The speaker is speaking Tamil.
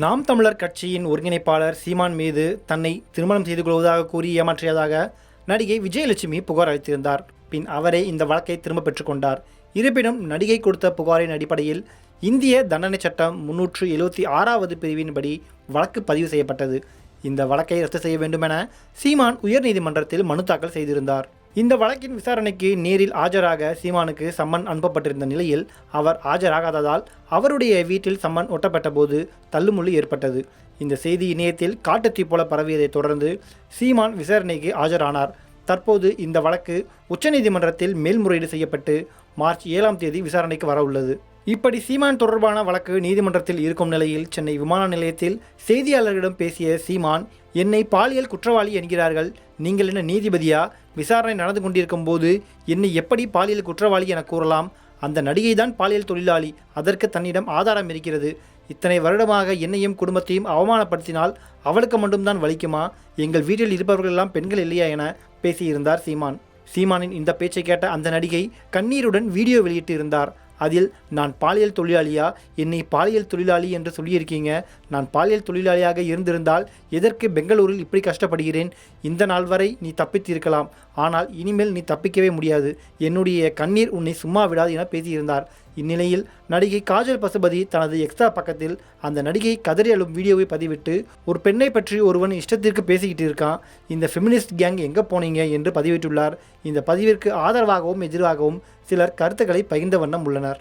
நாம் தமிழர் கட்சியின் ஒருங்கிணைப்பாளர் சீமான் மீது தன்னை திருமணம் செய்து கொள்வதாக கூறி ஏமாற்றியதாக நடிகை விஜயலட்சுமி புகார் அளித்திருந்தார். பின் அவரே இந்த வழக்கை திரும்ப பெற்றுக்கொண்டார் இருப்பினும் நடிகை கொடுத்த புகாரின் அடிப்படையில் இந்திய தண்டனை சட்டம் முன்னூற்று எழுபத்தி ஆறாவது பிரிவின்படி வழக்கு பதிவு செய்யப்பட்டது. இந்த வழக்கை ரத்து செய்ய வேண்டுமென சீமான் உயர்நீதிமன்றத்தில் மனு தாக்கல் செய்திருந்தார். இந்த வழக்கின் விசாரணைக்கு நேரில் ஆஜராக சீமானுக்கு சம்மன் அனுப்பப்பட்டிருந்த நிலையில் அவர் ஆஜராகாததால் அவருடைய வீட்டில் சம்மன் ஒட்டப்பட்ட போது தள்ளுமுள்ளு ஏற்பட்டது. இந்த செய்தி இணையத்தில் காட்டுத்தீ போல பரவியதைத் தொடர்ந்து சீமான் விசாரணைக்கு ஆஜரானார். தற்போது இந்த வழக்கு உச்சநீதிமன்றத்தில் மேல்முறையீடு செய்யப்பட்டு மார்ச் ஏழாம் தேதி விசாரணைக்கு வரவுள்ளது இப்படி சீமான் தொடர்பான வழக்கு நீதிமன்றத்தில் இருக்கும் நிலையில் சென்னை விமான நிலையத்தில் செய்தியாளர்களிடம் பேசிய சீமான் என்னை பாலியல் குற்றவாளி என்கிறார்கள். நீங்கள் என்ன நீதிபதியா? விசாரணை நடந்து கொண்டிருக்கும் போது என்னை எப்படி பாலியல் குற்றவாளி என கூறலாம்? அந்த நடிகை தான் பாலியல் தொழிலாளி. அதற்கு தன்னிடம் ஆதாரம் இருக்கிறது. இத்தனை வருடமாக என்னையும் குடும்பத்தையும் அவமானப்படுத்தினால் அவளுக்கு மட்டும்தான் வலிக்குமா? எங்கள் வீட்டில் இருப்பவர்களெல்லாம் பெண்கள் இல்லையா? என பேசியிருந்தார் சீமான். சீமானின் இந்த பேச்சை கேட்ட அந்த நடிகை கண்ணீருடன் வீடியோ வெளியிட்டு இருந்தார். அதில் நான் பாலியல் தொழிலாளியா? என்னை பாலியல் தொழிலாளி என்று சொல்லியிருக்கீங்க. நான் பாலியல் தொழிலாளியாக இருந்திருந்தால் எதற்கு பெங்களூரில் இப்படி கஷ்டப்படுகிறேன்? இந்த நாள் வரை நீ தப்பித்திருக்கலாம். ஆனால் இனிமேல் நீ தப்பிக்கவே முடியாது. என்னுடைய கண்ணீர் உன்னை சும்மா விடாது என பேசியிருந்தார். இந்நிலையில் நடிகை காஜல் பசுபதி தனது எக்ஸ்ட்ரா பக்கத்தில் அந்த நடிகை கதறி அழும் வீடியோவை பதிவிட்டு ஒரு பெண்ணை பற்றி ஒருவன் இஷ்டத்திற்கு பேசிக்கிட்டு இருக்கான். இந்த ஃபெமினிஸ்ட் கேங் எங்கே போனீங்க? என்று பதிவிட்டுள்ளார். இந்த பதிவிற்கு ஆதரவாகவும் எதிராகவும் சிலர் கருத்துக்களை பகிர்ந்த வண்ணம் உள்ளனர்.